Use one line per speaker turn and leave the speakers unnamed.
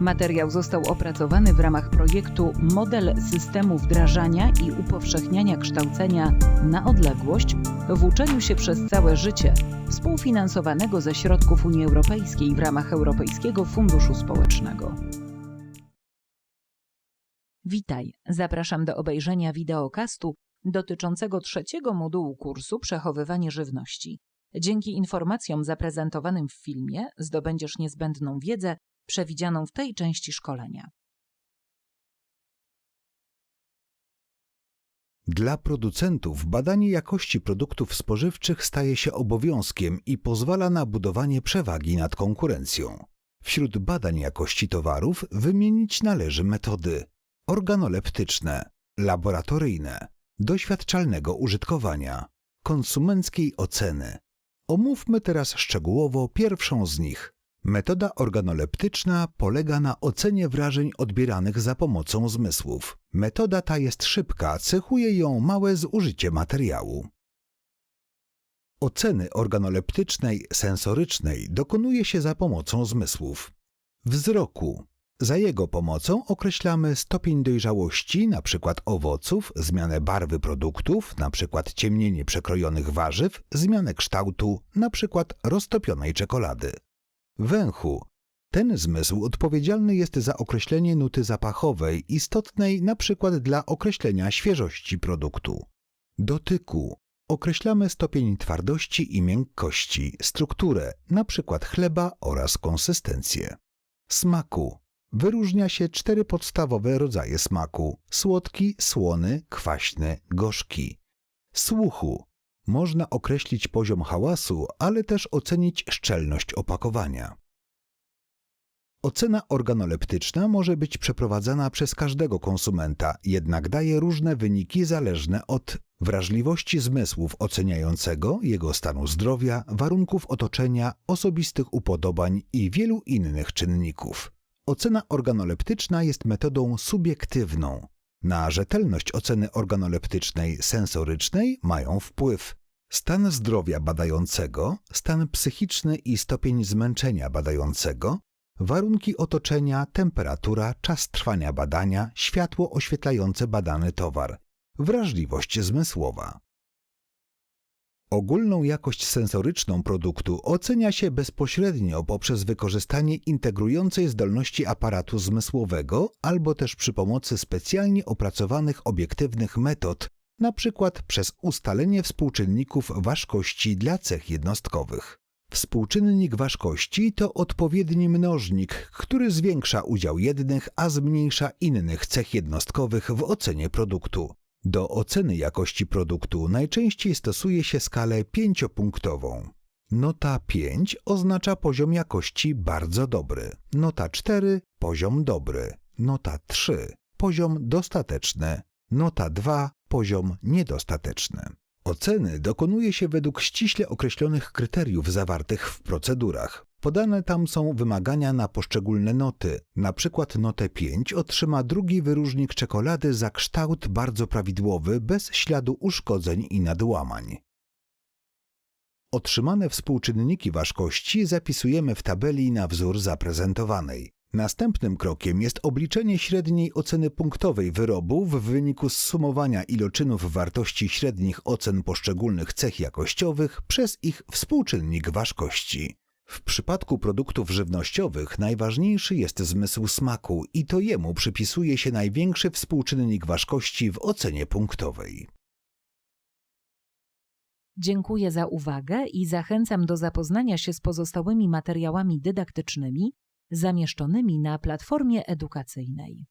Materiał został opracowany w ramach projektu Model systemu wdrażania i upowszechniania kształcenia na odległość w uczeniu się przez całe życie, współfinansowanego ze środków Unii Europejskiej w ramach Europejskiego Funduszu Społecznego. Witaj, zapraszam do obejrzenia wideokastu dotyczącego trzeciego modułu kursu Przechowywanie żywności. Dzięki informacjom zaprezentowanym w filmie zdobędziesz niezbędną wiedzę przewidzianą w tej części szkolenia.
Dla producentów badanie jakości produktów spożywczych staje się obowiązkiem i pozwala na budowanie przewagi nad konkurencją. Wśród badań jakości towarów wymienić należy metody organoleptyczne, laboratoryjne, doświadczalnego użytkowania, konsumenckiej oceny. Omówmy teraz szczegółowo pierwszą z nich. Metoda organoleptyczna polega na ocenie wrażeń odbieranych za pomocą zmysłów. Metoda ta jest szybka, cechuje ją małe zużycie materiału. Oceny organoleptycznej sensorycznej dokonuje się za pomocą zmysłów. Wzroku. Za jego pomocą określamy stopień dojrzałości np. owoców, zmianę barwy produktów, np. ciemnienie przekrojonych warzyw, zmianę kształtu, np. roztopionej czekolady. Węchu. Ten zmysł odpowiedzialny jest za określenie nuty zapachowej, istotnej np. dla określenia świeżości produktu. Dotyku. Określamy stopień twardości i miękkości, strukturę, np. chleba oraz konsystencję. Smaku. Wyróżnia się cztery podstawowe rodzaje smaku: słodki, słony, kwaśny, gorzki. Słuchu. Można określić poziom hałasu, ale też ocenić szczelność opakowania. Ocena organoleptyczna może być przeprowadzana przez każdego konsumenta, jednak daje różne wyniki zależne od wrażliwości zmysłów oceniającego, jego stanu zdrowia, warunków otoczenia, osobistych upodobań i wielu innych czynników. Ocena organoleptyczna jest metodą subiektywną. Na rzetelność oceny organoleptycznej sensorycznej mają wpływ stan zdrowia badającego, stan psychiczny i stopień zmęczenia badającego, warunki otoczenia, temperatura, czas trwania badania, światło oświetlające badany towar, wrażliwość zmysłowa. Ogólną jakość sensoryczną produktu ocenia się bezpośrednio poprzez wykorzystanie integrującej zdolności aparatu zmysłowego albo też przy pomocy specjalnie opracowanych obiektywnych metod, np. przez ustalenie współczynników ważkości dla cech jednostkowych. Współczynnik ważkości to odpowiedni mnożnik, który zwiększa udział jednych, a zmniejsza innych cech jednostkowych w ocenie produktu. Do oceny jakości produktu najczęściej stosuje się skalę pięciopunktową. Nota 5 oznacza poziom jakości bardzo dobry, nota 4 poziom dobry, nota 3 poziom dostateczny, nota 2 poziom niedostateczny. Oceny dokonuje się według ściśle określonych kryteriów zawartych w procedurach. Podane tam są wymagania na poszczególne noty. Na przykład notę 5 otrzyma drugi wyróżnik czekolady za kształt bardzo prawidłowy, bez śladu uszkodzeń i nadłamań. Otrzymane współczynniki ważkości zapisujemy w tabeli na wzór zaprezentowanej. Następnym krokiem jest obliczenie średniej oceny punktowej wyrobu w wyniku zsumowania iloczynów wartości średnich ocen poszczególnych cech jakościowych przez ich współczynnik ważkości. W przypadku produktów żywnościowych najważniejszy jest zmysł smaku i to jemu przypisuje się największy współczynnik ważkości w ocenie punktowej.
Dziękuję za uwagę i zachęcam do zapoznania się z pozostałymi materiałami dydaktycznymi zamieszczonymi na platformie edukacyjnej.